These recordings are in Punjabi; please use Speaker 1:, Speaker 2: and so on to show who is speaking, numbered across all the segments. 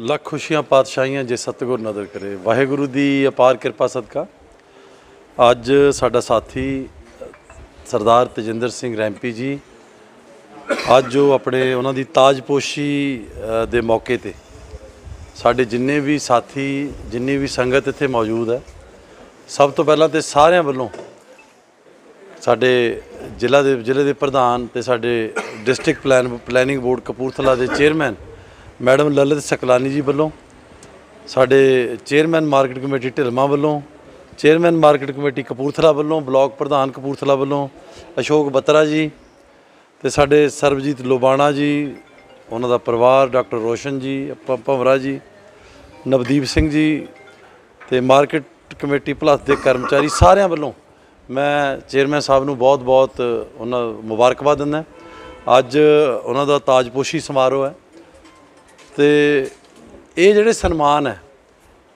Speaker 1: ਲੱਖ ਖੁਸ਼ੀਆਂ, ਪਾਤਸ਼ਾਹੀਆਂ ਜੇ ਸਤਿਗੁਰ ਨਦਰ ਕਰੇ। ਵਾਹਿਗੁਰੂ ਦੀ ਅਪਾਰ ਕਿਰਪਾ ਸਦਕਾ। ਅੱਜ ਸਾਡਾ ਸਾਥੀ, ਸਰਦਾਰ ਤਜਿੰਦਰ ਸਿੰਘ ਰੈਂਪੀ ਜੀ, ਅੱਜ ਉਹ ਆਪਣੇ, ਉਹਨਾਂ ਦੀ ਤਾਜਪੋਸ਼ੀ ਦੇ ਮੌਕੇ ਤੇ ਸਾਡੇ ਜਿੰਨੇ ਵੀ ਸਾਥੀ, ਜਿੰਨੀ ਵੀ ਸੰਗਤ ਇੱਥੇ ਮੌਜੂਦ ਹੈ, ਸਭ ਤੋਂ ਪਹਿਲਾਂ ਤੇ ਸਾਰਿਆਂ ਵੱਲੋਂ ਸਾਡੇ ਜ਼ਿਲ੍ਹਾ ਦੇ, ਜ਼ਿਲ੍ਹੇ ਦੇ ਪ੍ਰਧਾਨ ਤੇ ਸਾਡੇ district plan, planning board Kapurthala ਦੇ ਚੇਅਰਮੈਨ ਮੈਡਮ ਲਲਿਤ ਸਕਲਾਨੀ ਜੀ ਵੱਲੋਂ, ਸਾਡੇ ਚੇਅਰਮੈਨ ਮਾਰਕੀਟ ਕਮੇਟੀ ਢਿਲਮਾ ਵੱਲੋਂ, ਚੇਅਰਮੈਨ ਮਾਰਕੀਟ ਕਮੇਟੀ ਕਪੂਰਥਲਾ ਵੱਲੋਂ, ਬਲਾਕ ਪ੍ਰਧਾਨ ਕਪੂਰਥਲਾ ਵੱਲੋਂ, ਅਸ਼ੋਕ ਬੱਤਰਾ ਜੀ ਤੇ ਸਾਡੇ ਸਰਬਜੀਤ ਲੋਬਾਣਾ ਜੀ, ਉਹਨਾਂ ਦਾ ਪਰਿਵਾਰ, ਡਾਕਟਰ ਰੋਸ਼ਨ ਜੀ ਭਵਰਾ ਜੀ, ਨਵਦੀਪ ਸਿੰਘ ਜੀ ਤੇ ਮਾਰਕੀਟ ਕਮੇਟੀ ਪਲੱਸ ਦੇ ਕਰਮਚਾਰੀ ਸਾਰਿਆਂ ਵੱਲੋਂ ਮੈਂ ਚੇਅਰਮੈਨ ਸਾਹਿਬ ਨੂੰ ਬਹੁਤ-ਬਹੁਤ ਉਹਨਾਂ ਮੁਬਾਰਕਬਾਦ ਦਿੰਦਾ। ਅੱਜ ਉਹਨਾਂ ਦਾ ਤਾਜਪੋਸ਼ੀ ਸਮਾਰੋਹ ਹੈ। ਤੇ ਇਹ ਜਿਹੜੇ ਸਨਮਾਨ ਹੈ,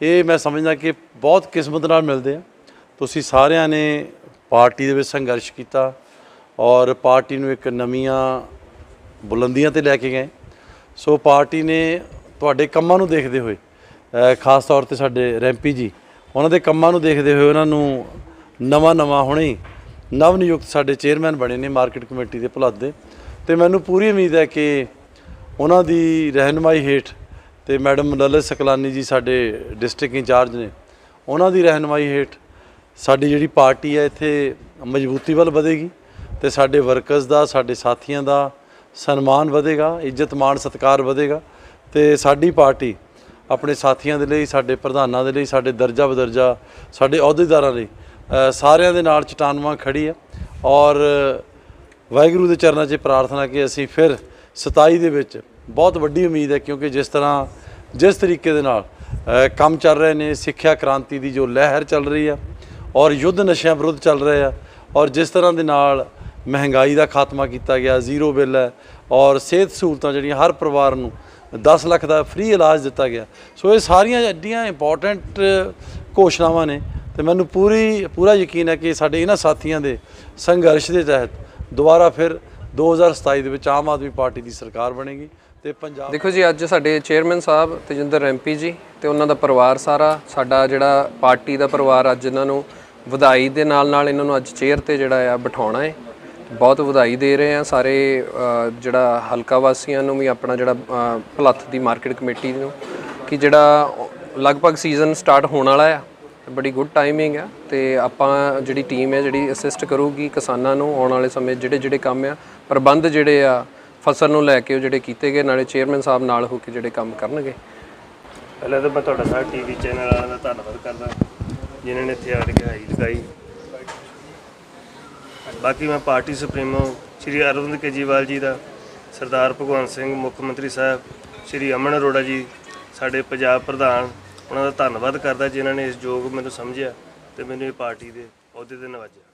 Speaker 1: ਇਹ ਮੈਂ ਸਮਝਦਾ ਕਿ ਬਹੁਤ ਕਿਸਮਤ ਨਾਲ ਮਿਲਦੇ ਆ। ਤੁਸੀਂ ਸਾਰਿਆਂ ਨੇ ਪਾਰਟੀ ਦੇ ਵਿੱਚ ਸੰਘਰਸ਼ ਕੀਤਾ ਔਰ ਪਾਰਟੀ ਨੂੰ ਇੱਕ ਨਵੀਆਂ ਬੁਲੰਦੀਆਂ ਤੇ ਲੈ ਕੇ ਗਏ। ਸੋ ਪਾਰਟੀ ਨੇ ਤੁਹਾਡੇ ਕੰਮਾਂ ਨੂੰ ਦੇਖਦੇ ਹੋਏ ਖਾਸ ਤੌਰ ਤੇ ਸਾਡੇ ਰੈਂਪੀ ਜੀ, ਉਹਨਾਂ ਦੇ ਕੰਮਾਂ ਨੂੰ ਦੇਖਦੇ ਹੋਏ ਉਹਨਾਂ ਨੂੰ ਨਵਾਂ ਨਵਾਂ ਹੁਣੇ ਨਵ ਨਿਯੁਕਤ ਸਾਡੇ ਚੇਅਰਮੈਨ ਬਣੇ ਨੇ ਮਾਰਕੀਟ ਕਮੇਟੀ ਦੇ ਭੁਲੱਦ ਦੇ। ਤੇ ਮੈਨੂੰ ਪੂਰੀ ਉਮੀਦ ਹੈ ਕਿ ਉਹਨਾਂ ਦੀ ਰਹਿਨਮਾਈ ਹੇਠ ਤੇ ਮੈਡਮ ਲਲਿਤ ਸਕਲਾਨੀ ਜੀ ਸਾਡੇ ਡਿਸਟ੍ਰਿਕਟ ਇੰਚਾਰਜ ਨੇ, ਉਹਨਾਂ ਦੀ ਰਹਿਨਮਾਈ ਹੇਠ ਸਾਡੀ ਜਿਹੜੀ ਪਾਰਟੀ ਹੈ ਇੱਥੇ ਮਜ਼ਬੂਤੀ ਵੱਲ ਵਧੇਗੀ ਤੇ ਸਾਡੇ ਵਰਕਰਸ ਦਾ, ਸਾਡੇ ਸਾਥੀਆਂ ਦਾ ਸਨਮਾਨ ਵਧੇਗਾ, ਇੱਜ਼ਤ ਮਾਣ ਸਤਿਕਾਰ ਵਧੇਗਾ ਤੇ ਸਾਡੀ ਪਾਰਟੀ ਆਪਣੇ ਸਾਥੀਆਂ ਦੇ ਲਈ, ਸਾਡੇ ਪ੍ਰਧਾਨਾਂ ਦੇ ਲਈ, ਸਾਡੇ ਦਰਜਾ ਬਦਰਜਾ, ਸਾਡੇ ਅਹੁਦੇਦਾਰਾਂ ਲਈ ਸਾਰਿਆਂ ਦੇ ਨਾਲ ਚਟਾਨਵਾਂ ਖੜੀ ਹੈ ਔਰ ਵਾਹਿਗੁਰੂ ਦੇ ਚਰਨਾਂ 'ਚ ਪ੍ਰਾਰਥਨਾ ਕਿ ਅਸੀਂ ਫਿਰ 27 ਦੇ ਵਿੱਚ ਬਹੁਤ ਵੱਡੀ ਉਮੀਦ ਹੈ ਕਿਉਂਕਿ ਜਿਸ ਤਰ੍ਹਾਂ, ਜਿਸ ਤਰੀਕੇ ਦੇ ਨਾਲ ਕੰਮ ਚੱਲ ਰਹੇ ਨੇ, ਸਿੱਖਿਆ ਕ੍ਰਾਂਤੀ ਦੀ ਜੋ ਲਹਿਰ ਚੱਲ ਰਹੀ ਆ ਔਰ ਯੁੱਧ ਨਸ਼ਿਆਂ ਵਿਰੁੱਧ ਚੱਲ ਰਹੇ ਆ ਔਰ ਜਿਸ ਤਰ੍ਹਾਂ ਦੇ ਨਾਲ ਮਹਿੰਗਾਈ ਦਾ ਖਾਤਮਾ ਕੀਤਾ ਗਿਆ, ਜ਼ੀਰੋ ਬਿੱਲ ਹੈ ਔਰ ਸਿਹਤ ਸਹੂਲਤਾਂ ਜਿਹੜੀਆਂ ਹਰ ਪਰਿਵਾਰ ਨੂੰ 10 ਲੱਖ ਦਾ ਫ੍ਰੀ ਇਲਾਜ ਦਿੱਤਾ ਗਿਆ। ਸੋ ਇਹ ਸਾਰੀਆਂ ਐਡੀਆਂ ਇੰਪੋਰਟੈਂਟ ਘੋਸ਼ਣਾਵਾਂ ਨੇ ਤੇ ਮੈਨੂੰ ਪੂਰੀ, ਪੂਰਾ ਯਕੀਨ ਹੈ ਕਿ ਸਾਡੇ ਇਹਨਾਂ ਸਾਥੀਆਂ ਦੇ ਸੰਘਰਸ਼ ਦੇ ਤਹਿਤ ਦੁਬਾਰਾ ਫਿਰ 2027 ਦੇ ਵਿੱਚ ਆਮ ਆਦਮੀ ਪਾਰਟੀ ਦੀ ਸਰਕਾਰ ਬਣੇਗੀ ਤੇ ਪੰਜਾਬ
Speaker 2: ਦੇਖੋ ਜੀ, ਅੱਜ ਸਾਡੇ ਚੇਅਰਮੈਨ ਸਾਹਿਬ ਤੇਜਿੰਦਰ ਰੈਂਪੀ ਜੀ ਤੇ ਉਹਨਾਂ ਦਾ ਪਰਿਵਾਰ ਸਾਰਾ, ਸਾਡਾ ਜਿਹੜਾ ਪਾਰਟੀ ਦਾ ਪਰਿਵਾਰ ਅੱਜ ਇਹਨਾਂ ਨੂੰ ਵਧਾਈ ਦੇ ਨਾਲ ਨਾਲ ਇਹਨਾਂ ਨੂੰ ਅੱਜ ਚੇਅਰ ਤੇ ਜਿਹੜਾ ਆ ਬਿਠਾਉਣਾ ਹੈ ਬਹੁਤ ਵਧਾਈ ਦੇ ਰਹੇ ਆ ਸਾਰੇ ਜਿਹੜਾ ਹਲਕਾ ਵਾਸੀਆਂ ਨੂੰ ਵੀ ਆਪਣਾ ਜਿਹੜਾ ਭਲੱਥ ਦੀ ਮਾਰਕੀਟ ਕਮੇਟੀ ਨੂੰ ਕਿ ਜਿਹੜਾ ਲਗਭਗ ਸੀਜ਼ਨ ਸਟਾਰਟ ਹੋਣ ਵਾਲਾ ਆ ਬੜੀ ਗੁੱਡ ਟਾਈਮਿੰਗ ਆ ਤੇ ਆਪਾਂ ਜਿਹੜੀ ਟੀਮ ਹੈ ਜਿਹੜੀ ਅਸਿਸਟ ਕਰੂਗੀ ਕਿਸਾਨਾਂ ਨੂੰ ਆਉਣ ਵਾਲੇ ਸਮੇਂ ਜਿਹੜੇ ਜਿਹੜੇ ਕੰਮ ਆ, ਪ੍ਰਬੰਧ ਜਿਹੜੇ ਆ, ਫਸਲ ਨੂੰ ਲੈ ਕੇ ਉਹ ਜਿਹੜੇ ਕੀਤੇ ਗਏ, ਨਾਲੇ ਚੇਅਰਮੈਨ ਸਾਹਿਬ ਨਾਲ ਹੋ ਕੇ ਜਿਹੜੇ ਕੰਮ ਕਰਨਗੇ।
Speaker 3: ਪਹਿਲਾਂ ਤਾਂ ਮੈਂ ਤੁਹਾਡਾ ਸਾਰਾ ਟੀਵੀ ਚੈਨਲ ਵਾਲਿਆਂ ਦਾ ਧੰਨਵਾਦ ਕਰਦਾ, ਜਿਨ੍ਹਾਂ ਨੇ ਇੱਥੇ ਆ ਕੇ ਹਾਈ ਲਗਾਈ। ਬਾਕੀ ਮੈਂ ਪਾਰਟੀ ਸੁਪਰੀਮੋ ਸ਼੍ਰੀ ਅਰਵਿੰਦ ਕੇਜੀਵਾਲ ਜੀ ਦਾ, ਸਰਦਾਰ ਭਗਵੰਤ ਸਿੰਘ ਮੁੱਖ ਮੰਤਰੀ ਸਾਹਿਬ, ਸ਼੍ਰੀ ਅਮਨ ਅਰੋੜਾ ਜੀ, ਸਾਡੇ ਪੰਜਾਬ ਪ੍ਰਧਾਨ ਉਹਨਾਂ ਦਾ ਧੰਨਵਾਦ ਕਰਦਾ ਜਿਨ੍ਹਾਂ ਨੇ ਇਸ ਯੋਗ ਮੈਨੂੰ ਸਮਝਿਆ ਤੇ ਮੈਨੂੰ ਇਹ ਪਾਰਟੀ ਦੇ ਅਹੁਦੇ ਤੇ ਨਵਾਜਿਆ।